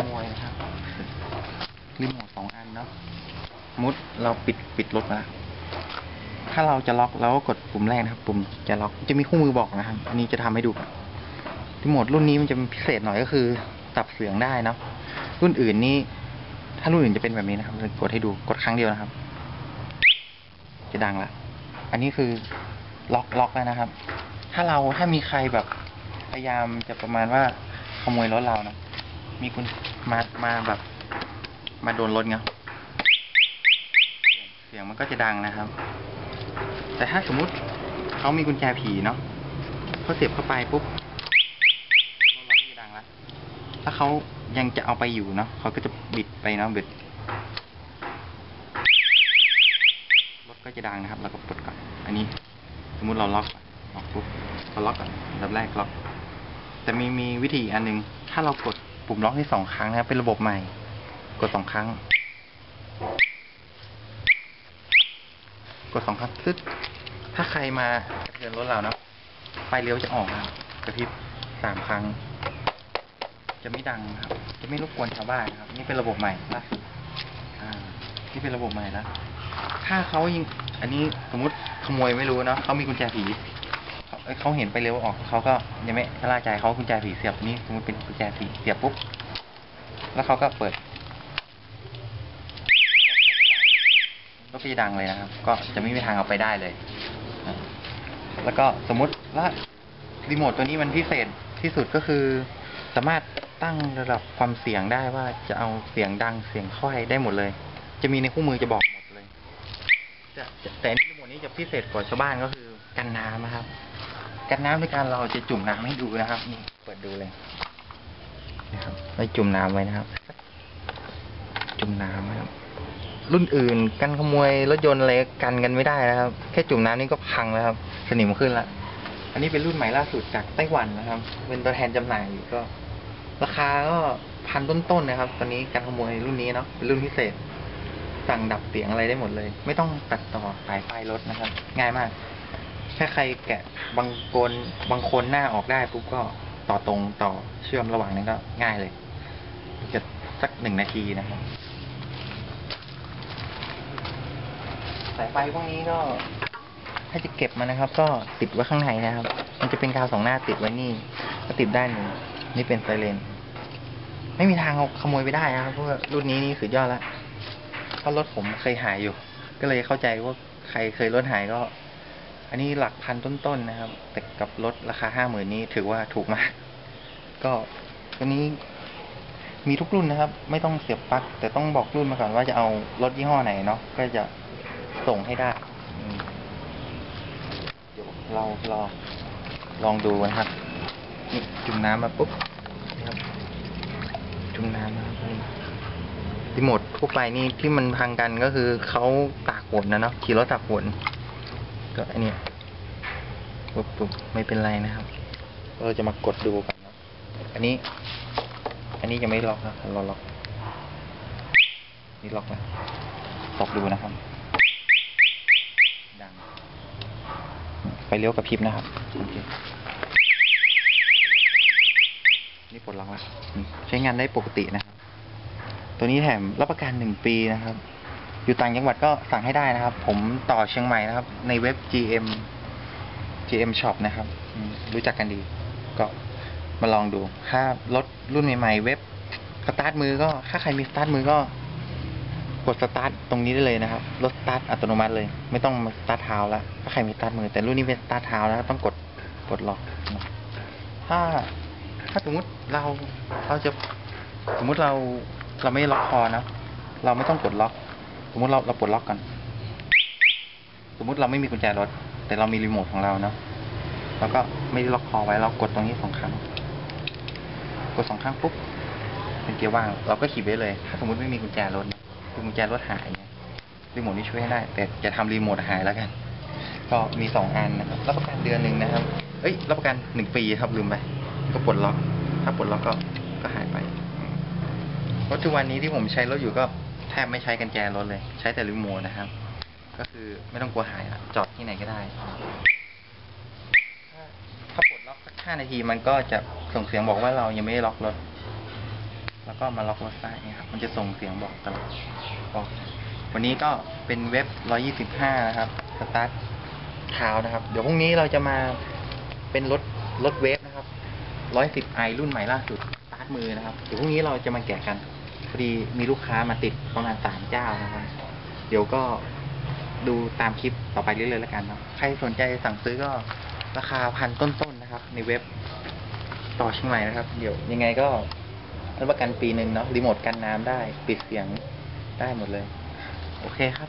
ขโมยนะครับรีโมทสองอันเนาะมุดเราปิดปิดรถมาถ้าเราจะล็อกเราก็กดปุ่มแรกนะครับ ปุ่มจะล็อกจะมีคู่มือบอกนะครับ อันนี้จะทำให้ดูรีโมทรุ่นนี้มันจะพิเศษหน่อยก็คือตับเสียงได้เนาะรุ่นอื่นนี่ถ้ารุ่นอื่นจะเป็นแบบนี้นะครับกดให้ดูกดครั้งเดียวนะครับ จะดังละอันนี้คือล็อกล็อกแล้วนะครับ ถ้าเราถ้ามีใครแบบพยายามจะประมาณว่าขโมยรถเรานะมีคุณ มามาแบบ มาโดนรถเงาเสียงมันก็จะดังนะครับ แต่ถ้าสมมุติเขามีกุญแจผีเนาะเขาเสียบเข้าไปปุ๊บรถเราก็จะดังละถ้าเขายังจะเอาไปอยู่เนาะเขาก็จะบิดไปเนาะบิดรถก็จะดังนะครับเราก็ปลดก่อนอันนี้ สมมุติเราล็อกล็อกปุ๊บเราล็อกก่อนอันดับแรกล็อกแต่มีมีวิธีอันหนึ่งถ้าเรากด ปุ่มล็อกที่สองครั้งนะครับ เป็นระบบใหม่ กดสองครั้ง กดสองครั้งซึดถ้าใครมาเทือนรถเราเนาะไฟเลี้ยวจะออกนะครับกระพริบสามครั้ง จะไม่ดังครับ จะไม่รบกวนชาวบ้านนะครับ นี่เป็นระบบใหม่ล่าสุดนี่เป็นระบบใหม่แล้วถ้าเขายิง อันนี้สมมติขโมยไม่รู้เนาะเขามีกุญแจผี เขาเห็นไปเร็วออกเขาก็ยังไม่ชะล่าใจเขาเอากุญแจผีเสียบนี่สมมติเป็นกุญแจผีเสียบปุ๊บแล้วเขาก็เปิดรถก็จะดังเลยนะครับ ก็จะไม่มีทางเอาไปได้เลย แล้วก็สมมุติว่ารีโมทตัวนี้มันพิเศษที่สุดก็คือ สามารถตั้งระดับความเสียงได้ว่าจะเอาเสียงดังเสียงค่อยได้หมดเลย จะมีในคู่มือจะบอกหมดเลยแต่แต่นี้รีโมทนี้จะพิเศษกว่าชาวบ้านก็คือกันน้ำนะครับ กันน้ำด้วยการเราจะจุ่มน้ำให้ดูนะครับ นี่เปิดดูเลยนะครับเราจุ่มน้ำไว้นะครับ จุ่มน้ำนะครับ รุ่นอื่นกันขโมยรถยนต์อะไรกันกันไม่ได้นะครับ แค่จุ่มน้ำนี่ก็พังแล้วครับ สนิมขึ้นละอันนี้เป็นรุ่นใหม่ล่าสุดจากไต้หวันนะครับ เป็นตัวแทนจำหน่ายอยู่ก็ ราคาก็พันต้นๆนะครับ ตอนนี้การขโมยรุ่นนี้เนาะเป็นรุ่นพิเศษ สั่งดับเสียงอะไรได้หมดเลย ไม่ต้องตัดต่อสายไฟรถนะครับ ง่ายมาก แค่ใครแกะบางคนบางคนหน้าออกได้ปุ๊บก็ต่อตรงต่อเชื่อมระหว่างนั้นก็ง่ายเลย จะสักหนึ่งนาทีนะครับ สายไฟพวกนี้ก็ ถ้าจะเก็บมันนะครับ ก็ติดไว้ข้างในนะครับ มันจะเป็นกาวสองหน้าติดไว้นี่ ก็ติดด้านหนึ่งนี่เป็นไซเรนไม่มีทางเอาขโมยไปได้นะครับเพราะว่ารุ่นนี้นี่สุดยอดละเพราะรถผมเคยหายอยู่ ก็เลยเข้าใจว่าใครเคยรถหายก็ อันนี้หลักพันต้นๆนะครับ แต่กับรถราคาห้าหมื่นนี้ถือว่าถูกมาก ก็ตัวนี้มีทุกรุ่นนะครับ ไม่ต้องเสียบปลั๊กแต่ต้องบอกรุ่นมาก่อนว่าจะเอารถยี่ห้อไหนเนาะก็จะส่งให้ได้เดี๋ยวเราลองลองดูนะครับนี่จุ่มน้ำมาปุ๊บนี่ครับจุ่มน้ำนะครับนี่รีโมททั่วไปนี่ที่มันพังกันก็คือเขาตากฝนนะเนาะขี่รถตากฝน ก็อันเนี้ยปุ๊บปุ๊บไม่เป็นไรนะครับ เราจะมากดดูกันนะอันนี้ อันนี้ยังไม่ล็อกนะเราล็อกนี่ล็อกแล้วตอกดูนะครับ ดังไฟเลี้ยวกับพริบนะครับโอเคนี่ปลดล็อกแล้วอืมใช้งานได้ปกตินะครับ ตัวนี้แถมรับประกันหนึ่งปีนะครับ อยู่ต่างจังหวัดก็สั่งให้ได้นะครับ ผมต่อเชียงใหม่นะครับ ในเว็บ GM GM Shop นะครับ รู้จักกันดี ก็มาลองดู ถ้ารถรุ่นใหม่ๆ เว็บสตาร์ทมือก็ถ้าใครมีสตาร์ทมือก็กดสตาร์ทตรงนี้ได้เลยนะครับ รถสตาร์ทอัตโนมัติเลย ไม่ต้องมาสตาร์ทเท้าแล้วถ้าใครมีสตาร์ทมือ แต่รุ่นนี้เป็นสตาร์ทเท้าแล้วต้องกดกดล็อก ถ้าถ้าสมมติเราเราจะสมมติเราเราไม่ล็อกคอนะ เราไม่ต้องกดล็อก สมมติเราเราปลดล็อกกัน สมมติเราไม่มีกุญแจรถ แต่เรามีรีโมทของเราเนาะเราก็ไม่ได้ล็อกคอไว้เรากดตรงนี้สองครั้ง กดสองครั้งปุ๊บเป็นเกียร์ว่าง เราก็ขี่ไปเลย ถ้าสมมติไม่มีกุญแจรถคือกุญแจรถหายเนี่ยรีโมทนี่ช่วยให้ได้ แต่จะทำรีโมทหายแล้วกัน ก็มีสองอันนะครับรับประกันเดือนหนึ่งนะครับ เอ้ยรับประกันหนึ่งปีครับลืมไปก็ปลดล็อก ถ้าปลดล็อกก็ก็หายไปรถทุกวันนี้ที่ผมใช้รถอยู่ก็ ทบไม่ใช้กันแจรถเลย ใช้แต่รีโมทนะครับ ก็คือไม่ต้องกลัวหายจอดที่ไหนก็ได้ถ้าถ้าปลดล็อกสักห้านาทีมันก็จะส่งเสียงบอกว่าเรายังไม่ได้ล็อกรถ แล้วก็มาล็อกรถได้นะครับ มันจะส่งเสียงบอกตลอดบอกวันนี้ก็เป็นเว็บ 125 นะครับ สตาร์ทเท้านะครับ เดี๋ยวพรุ่งนี้เราจะมาเป็นรถรถเวฟนะครับ 110i รุ่นใหม่ล่าสุด สตาร์ทมือนะครับ เดี๋ยวพรุ่งนี้เราจะมาแกะกัน พอดีมีลูกค้ามาติดประมาณสามเจ้านะครับ เดี๋ยวก็ดูตามคลิปต่อไปเรื่อยๆแล้วกันเนาะใครสนใจสั่งซื้อก็ราคาพันต้นๆนะครับ ในเว็บต่อเชียงใหม่นะครับ เดี๋ยวยังไงก็รับประกันปีหนึ่งเนาะรีโมทกันน้ำได้ ปิดเสียงได้หมดเลย โอเคครับ